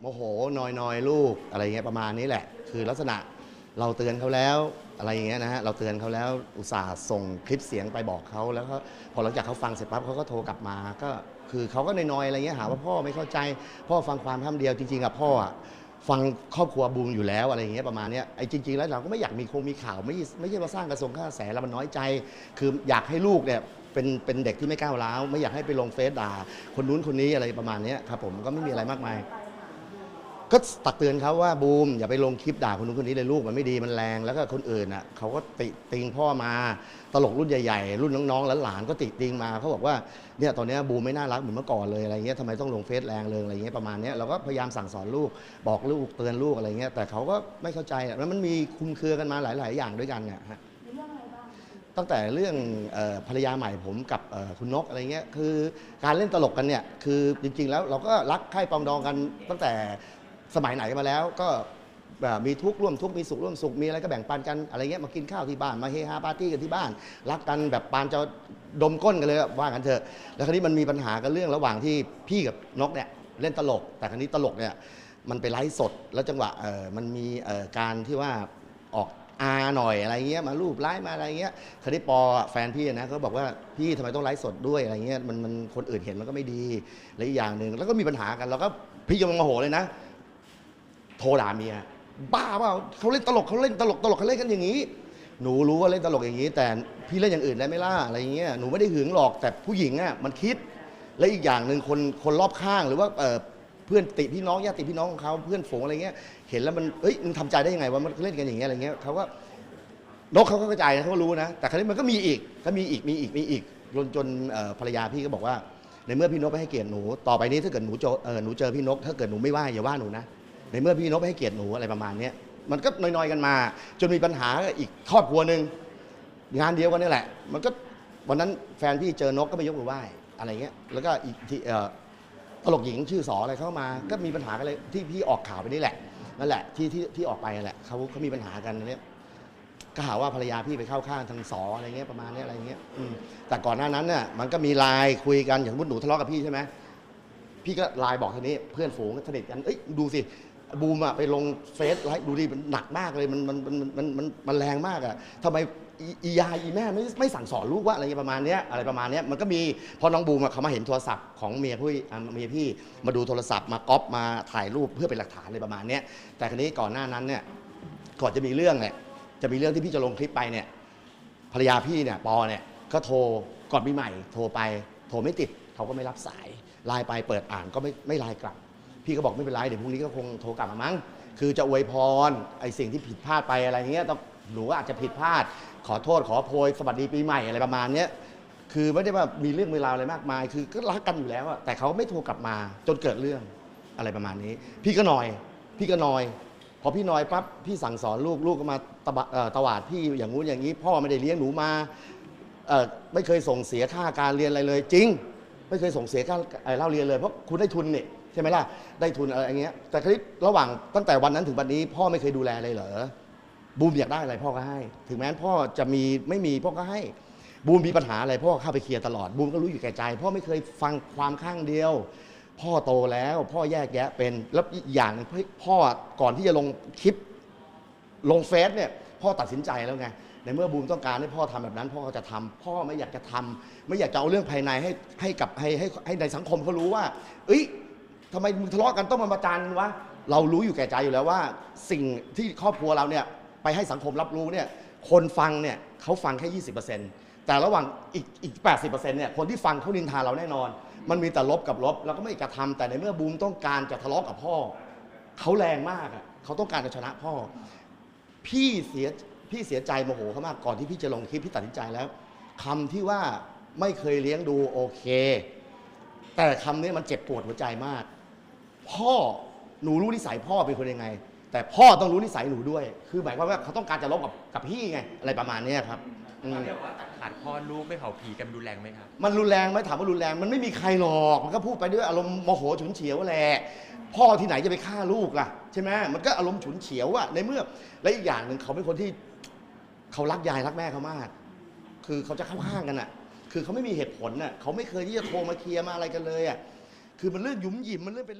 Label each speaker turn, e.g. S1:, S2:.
S1: โมโหนอยนอยลูกอะไรเงี้ยประมาณนี้แหละ คือลักษณะเราเตือนเขาแล้วอะไรอย่างเงี้ยนะฮะเราเตือนเขาแล้วอุตส่าห์ส่งคลิปเสียงไปบอกเขาแล้วก็พอหลังจากเขาฟังเสร็จปั๊บเขาก็โทรกลับมา ก็คือเขาก็นอยๆอยอะไรเงี้ยหาว่าพ่อไม่เข้าใจ พ่อฟังความข้ามเดียวจริงๆอะพ่ออะฟังครอบครัวบูมอยู่แล้วอะไรอย่างเงี้ยประมาณเนี้ยไอ้จริง ๆ แล้วเราก็ไม่อยากมีคงมีข่าวไม่ไม่ใช่มาสร้างกระทรวงข้าแสแล้วมันน้อยใจ คืออยากให้ลูกเนี่ยเป็นเป็นเด็กที่ไม่ก้าวร้าว ไม่อยากให้ไปลงเฟซด่าคนนู้นคนนี้อะไรประมาณเนี้ยครับผมก็ไม่มีอะไรมากมาย ก็ตักเตือนเขาว่าบูมอย่าไปลงคลิปด่าคนนู้นคนนี้เลยลูกมันไม่ดีมันแรง แล้วก็คนอื่นอะเขาก็ติติงพ่อมาตลกรุ่นใหญ่ๆ รุ่นน้องๆหลานๆก็ติติงมาเขาบอกว่าเนี่ยตอนนี้บูมไม่น่ารักเหมือนเมื่อก่อนเลยอะไรเงี้ยทำไมต้องลงเฟซแรงเลยอะไรเงี้ยประมาณเนี้ยเราก็พยายามสั่งสอนลูกบอกลูกเตือนลูกอะไรเงี้ยแต่เขาก็ไม่เข้าใจอะแล้วมันมีคุมเครือกันมาหลาย ๆ อย่างด้วยกันเนี่ยฮะตั้งแต่เรื่องออภรรยาใหม่ผมกับคุณนกอะไรเงี้ยคือการเล่นตลกกันเนี่ยคือจริง ๆ แล้วเราก็รักใคร่ปองดองกันตั้งแต่ สมัยไหนมาแล้วก็แบบมีทุกข์ร่วมทุกข์มีสุขร่วมสุขมีอะไรก็แบ่งปันกันอะไรเงี้ยมากินข้าวที่บ้านมาเฮฮาปาร์ตี้กันที่บ้าน รักกันแบบปานจะดมก้นกันเลยว่ากันเถอะ แล้วคราวนี้มันมีปัญหากันเรื่องระหว่างที่พี่กับนกเนี่ยเล่นตลก แต่คราวนี้ตลกเนี่ยมันไปไลฟ์สดแล้วจังหวะเออมันมีเออการที่ว่าออกอาหน่อยอะไรเงี้ยมารูปไลฟ์มาอะไรเงี้ยคราวนี้ปอแฟนพี่นะเขาบอกว่าพี่ทำไมต้องไลฟ์สดด้วยอะไรเงี้ยมันมันคนอื่นเห็นมันก็ไม่ดีและอีกอย่างหนึ่งแล้วก็มีปัญหากันแล้วก็พี่ยังโมโหเลยนะ โทรด่าเมียบ้าเปล่าเขาเล่นตลกเขาเล่นตลกตลกเขาเล่นกันอย่างนี้ หนูรู้ว่าเล่นตลกอย่างนี้ แต่พี่เล่นอย่างอื่นได้ไหมล่ะอะไรเงี้ยหนูไม่ได้หึงหรอกแต่ผู้หญิงอะมันคิด และอีกอย่างหนึ่งคนคนรอบข้างหรือว่าเอ่อเพื่อนติพี่น้องญาติพี่น้องของเขาเพื่อนฝูงอะไรเงี้ยเห็นแล้วมันเอ้ยมึงทำใจได้ยังไงว่ามันเล่นกันอย่างเงี้ยอะไรเงี้ยเขาก็นกเขาก็เข้าใจนะเขาก็รู้นะ แต่ครั้นี้มันก็มีอีกก็มีอีกมีอีกมีอีกจนจนเอ่อภรรยาพี่ก็บอกว่า ในเมื่อพี่นกไม่ให้เกียรติหนูต่อไปนี้ถ้าเกิดหนูเจอเออหนูเจอพี่นก ถ้าเกิดหนูไม่ว่าอย่าว่าหนูนะ ในเมื่อพี่นกไม่ให้เกียรติหนูอะไรประมาณเนี้ยมันก็น้อยๆกันมา จนมีปัญหาอีกครอบครัวหนึ่งงานเดียวกันนี่แหละ มันก็วันนั้นแฟนพี่เจอนกก็ไปยกมือไหว้อะไรเงี้ยแล้วก็อีกที่ตลกหญิงชื่อสออะไรเข้ามา ก็มีปัญหากันเลยที่พี่ออกข่าวไปนี่แหละนั่นแหละที่ที่ที่ออกไปนั่นแหละเขาเขามีปัญหากันเนี่ยก็หาว่าภรรยาพี่ไปเข้าข้างทางสออะไรเงี้ยประมาณนี้อะไรเงี้ยแต่ก่อนหน้านั้นเนี่ยมันก็มีไลน์คุยกันอย่างมมติหนูทะเลาะกับพี่ใช่ไหมพี่ก็ไลน์บอกทีนี้เพื่อนฝูงสนิทกันเอ้ยดูสิ บูมอะไปลงเฟซไลฟ์ดูดิมันหนักมากเลยมันมันมันมันมันมันแรงมากอะทำไมอีอียายอีแม่ไม่ไม่สั่งสอนลูกว่าอะไรประมาณเนี้ยอะไรประมาณเนี้ยมันก็มีพอน้องบูมอะเขามาเห็นโทรศัพท์ของเมียพี่อะเมียพี่มาดูโทรศัพท์มาก๊อปมาถ่ายรูปเพื่อเป็นหลักฐานอะไรประมาณเนี้ยแต่คราวนี้ก่อนหน้านั้นเนี่ยก่อนจะมีเรื่องเนี่ยจะมีเรื่องที่พี่จะลงคลิปไปเนี่ยภรรยาพี่เนี่ยปอเนี่ยก็โทรก่อนปีใหม่ โทรไป โทรไม่ติดเขาก็ไม่รับสายไลน์ไปเปิดอ่านก็ไม่ไม่ไลน์กลับ พี่ก็บอกไม่เป็นไรเดี๋ยวพรุ่งนี้ก็คงโทรกลับมามั้งคือจะอวยพรไอ้สิ่งที่ผิดพลาดไปอะไรเงี้ยต้องหนูอาจจะผิดพลาด ขอโทษขอโพยสวัสดีปีใหม่อะไรประมาณเนี้ยคือไม่ได้ว่ามีเรื่องมีราวอะไรมากมาย คือก็รักกันอยู่แล้วอะแต่เขาไม่โทรกลับมาจนเกิดเรื่องอะไรประมาณนี้ พี่ก็หนอย พี่ก็หนอยพอพี่นอยปั๊บพี่สั่งสอนลูกลูกก็มาตะบะเอ่อตวาดพี่อย่างงู้นอย่างนี้ พ่อไม่ได้เลี้ยงหนูมาเอ่อไม่เคยส่งเสียค่าการเรียนอะไรเลยจริง ไม่เคยส่งเสียค่าเอ่อเล่าเรียนเลยเพราะคุณได้ทุนเนี่ยใช่ไหมล่ะได้ทุนอะไรอย่างเงี้ยแต่คลิประหว่างตั้งแต่วันนั้นถึงวันนี้ พ่อไม่เคยดูแลเลยเหรอบูมอยากได้อะไรพ่อก็ให้ ถึงแม้พ่อจะมีไม่มีพ่อก็ให้บูมมีปัญหาอะไรพ่อเข้าไปเคลียร์ตลอดบูมก็รู้อยู่แก่ใจ พ่อไม่เคยฟังความข้างเดียว พ่อโตแล้ว พ่อแยกแยะเป็นแล้วอย่างพ่อก่อนที่จะลงคลิปลงเฟซเนี่ยพ่อตัดสินใจแล้วไง ในเมื่อบูมต้องการให้พ่อทำแบบนั้น พ่อก็จะทำพ่อไม่อยากจะทำไม่อยากจะเอาเรื่องภายในให้ให้กับให้ให้ให้ในสังคมเขารู้ว่า เอ้ยทำไมมึงทะเลาะกันต้องมาประจานวะเรารู้อยู่แก่ใจอยู่แล้วว่า สิ่งที่ครอบครัวเราเนี่ยไปให้สังคมรับรู้เนี่ยคนฟังเนี่ยเขาฟังแค่ 20%แต่ระหว่างอีกอีก 80%เนี่ยคนที่ฟังเขานินทาเราแน่นอน มันมีแต่ลบกับลบเราก็ไม่อยากจะทำแต่ในเมื่อบูมต้องการจะทะเลาะกับพ่อเขาแรงมากอะเขาต้องการจะชนะพ่อ พี่เสีย พี่เสียใจโมโหเขามากก่อนที่พี่จะลงคลิปพี่ตัดสินใจแล้วคำที่ว่าไม่เคยเลี้ยงดูโอเค แต่คำนี้มันเจ็บปวดหัวใจมาก พ่อหนูรู้นิสัยพ่อเป็นคนยังไง แต่พ่อต้องรู้นิสัยหนูด้วย คือหมายความว่าเขาต้องการจะลบกับกับพี่ไงอะไรประมาณเนี้ยครับอืม
S2: เรียกว่าตัดขาดพ่อลูกไม่เผาผีกันรุนแรงไหมครับ
S1: มันรุนแรงไหมถามว่ารุนแรงมันไม่มีใครหรอกมันก็พูดไปด้วยอารมณ์โมโหฉุนเฉียวแหละพ่อที่ไหนจะไปฆ่าลูกล่ะใช่ไหมมันก็อารมณ์ฉุนเฉียวอะในเมื่อและอีกอย่างหนึ่งเขาเป็นคนที่ เขารักยายรักแม่เขามาก คือเขาจะเข้าข้างกันอะคือเขาไม่มีเหตุผลน่ะเขาไม่เคยที่จะโทรมาเคลียร์มาอะไรกันเลยอะคือมันเรื่องหยุมหยิมมันเรื่องเป็นเรื่อง